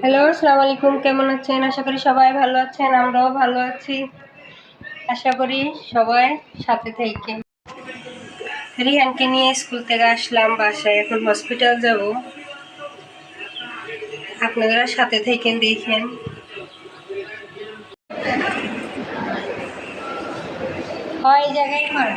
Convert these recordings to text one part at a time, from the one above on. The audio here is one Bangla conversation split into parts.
হ্যালো আসসালামু আলাইকুম কেমন আছেন? আশা করি সবাই ভালো আছেন, আমরাও ভালো আছি। আশা করি সবাই সাথে থেকে। রিহানকে নিয়ে স্কুল থেকে আসলাম বাসায়, এখন হসপিটাল যাব। আপনারা সাথে থেকে দেখেন। হয় জায়গায় করা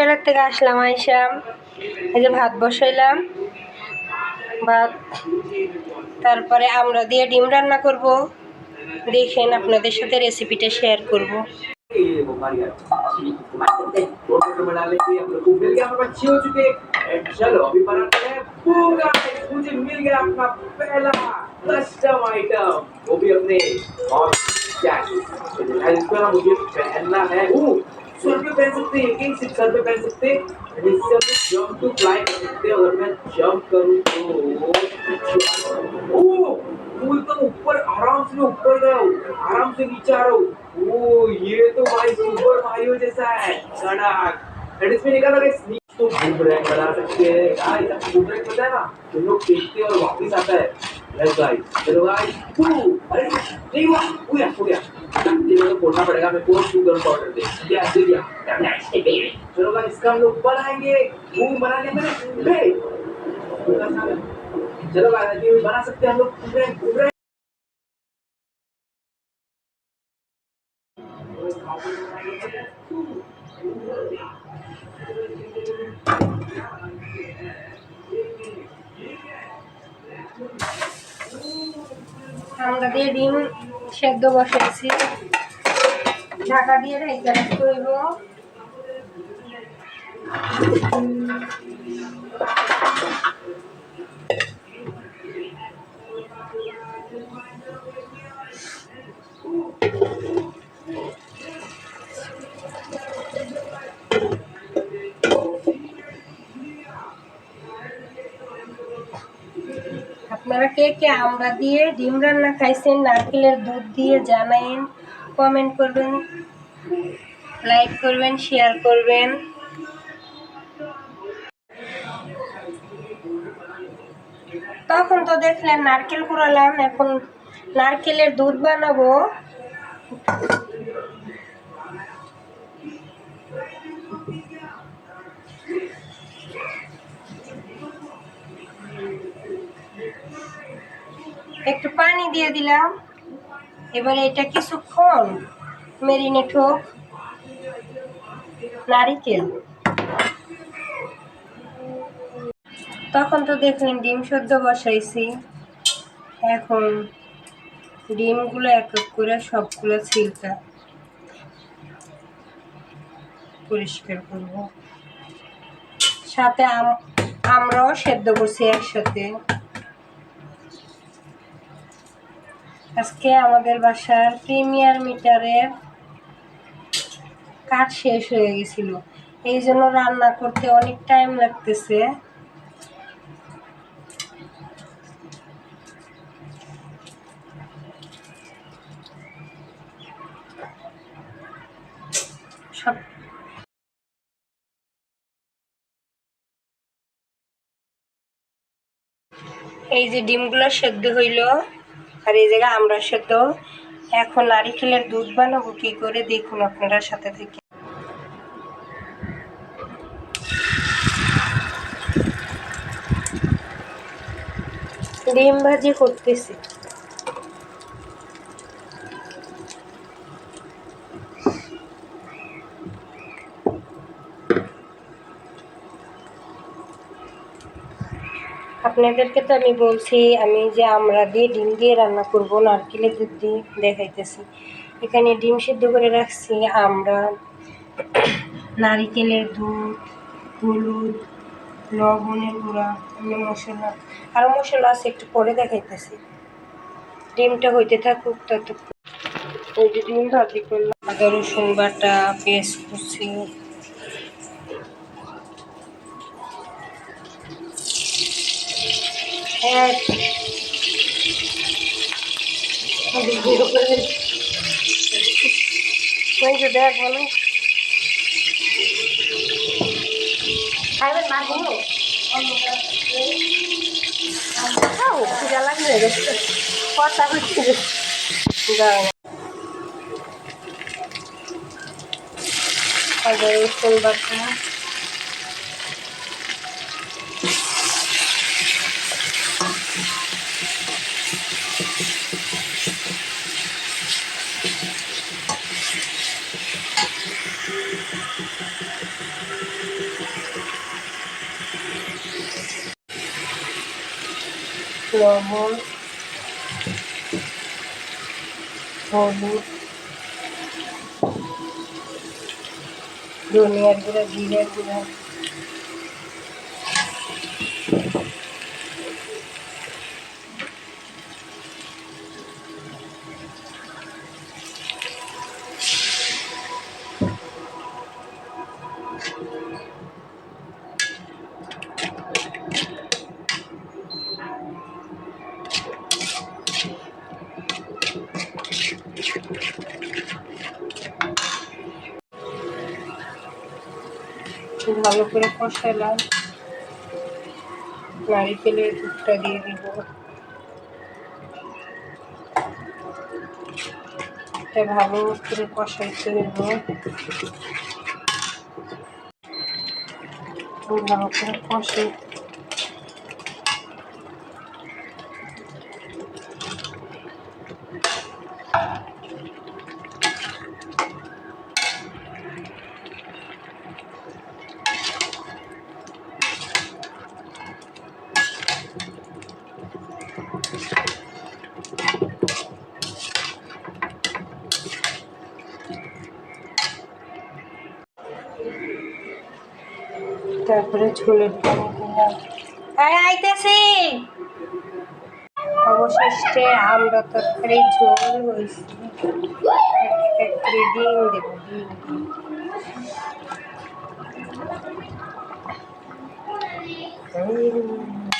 হসপিটালের থেকে আসলাম আইসাম এই যে ভাত বসাইলাম ভাত তারপরে আমরা দিয়ে ডিম রান্না করব দেখেন আপনাদের সাথে রেসিপিটা শেয়ার করব ये वो हमारी अच्छी कमाई करते हैं छोटे छोटे बना लेंगे हम लोग को मिल गया हमारे पास छह हो चुके हैं चलो अभी बनाते हैं पूरा मुझे मिल गया अपना पहला कस्टम आइटम वो भी अपने और क्या है तो जो है इसको ना मुझे पहनना है ओ सर पे पहन सकते हैं एक सिर्फ़ सर पे पहन सकते हैं। इससे हम जंप टू फ्लाई कर सकते हैं अगर मैं जंप करूँ तो ओ वो एकदम ऊपर आराम से मैं ऊपर गया हूँ आराम से नीचे आ रहा हूँ। ओ ये तो भाई सुपर मारियो जैसा है कड़क एंड इसमें निकला था स्नीक तो घूम रहे बना सकते हैं। घूम रहे पता है ना तुम लोग देखते हैं और वापस आता है। गाइस चलो गाइस अरे नहीं हुआ हो गया हो गया ये तो फोड़ना पड़ेगा मेरे को गन पाउडर दे दिया दे दिया चलो गाइस इसका हम लोग बनाएँगे वो बनाने में बे चलो गाइस ये बना सकते हैं हम लोग घूम रहे हैं रहे हैं আমরা দিয়ে ডিম সেদ্ধ বসেছি ঢাকা দিয়ে রেখে করব। Thank আপনারা কে আমরা দিয়ে ডিম রান্না খাইছেন, নারকেলের দুধ দিয়ে জানাইন কমেন্ট করবেন লাইক করবেন শেয়ার করবেন। তখন তো দেখলেন নারকেল কুড়ালাম, এখন নারকেলের দুধ বানাবো। একটু পানি দিয়ে দিলাম। এবারে এটা কিছুক্ষণ মেরিনেট হোক নারিকেল। তখন তো দেখলেন ডিম সদ্য বসাইছি। এখন ডিমগুলো এক এক করে সবগুলো ছিলকা পরিষ্কার করব। সাথে আম আমরাও সেদ্ধ করছি একসাথে। আজকে আমাদের বাসার প্রিমিয়ার মিটারের কাঠ শেষ হয়ে গেছিল। এই জন্য রান্না করতে অনেক টাইম লাগতেছে। এই যে ডিমগুলো সেদ্ধ হইল। আর এই জায়গায় আমরা সে তো এখন নারিকেলের দুধ বানাবো, কি করে? দেখুন আপনারা সাথে থেকে। ডিম ভাজি করতেছি। আপনাদেরকে তো আমি বলছি, আমি যে আমরা দিয়ে ডিম দিয়ে রান্না করব নারকেলের দুধ দিয়ে দেখাইতেছি। এখানে ডিম সিদ্ধ করে রাখছি, আমরা নারিকেলের দুধ, হলুদ, লবণের গুঁড়া এমনি মশলা আরও মশলা আছে, একটু পরে দেখাইতেছি। ডিমটা হইতে থাকুক, ততক্ষণ। এই যে ডিম ভাজি করলাম। আদা, রসুন বাটা পেঁয়াজ কুচি যে দেখ বলো খাইবেন না খাও খিদা লাগবে কথা হচ্ছে দাঁড়ান আদা লবণ হলুদ ধনিয়ার গুঁড়া জিরের গুঁড়া ভালো করে কষালাম। নারিকেলের দুধটা দিয়ে দিব। এটা ভালো করে কষাইতে নেব। ভালো করে কষে তারপরে ঝোলের অবশেষে আমরা তরকারি ঝোল হয়েছে। ডিম দেব ডিম। অবশেষে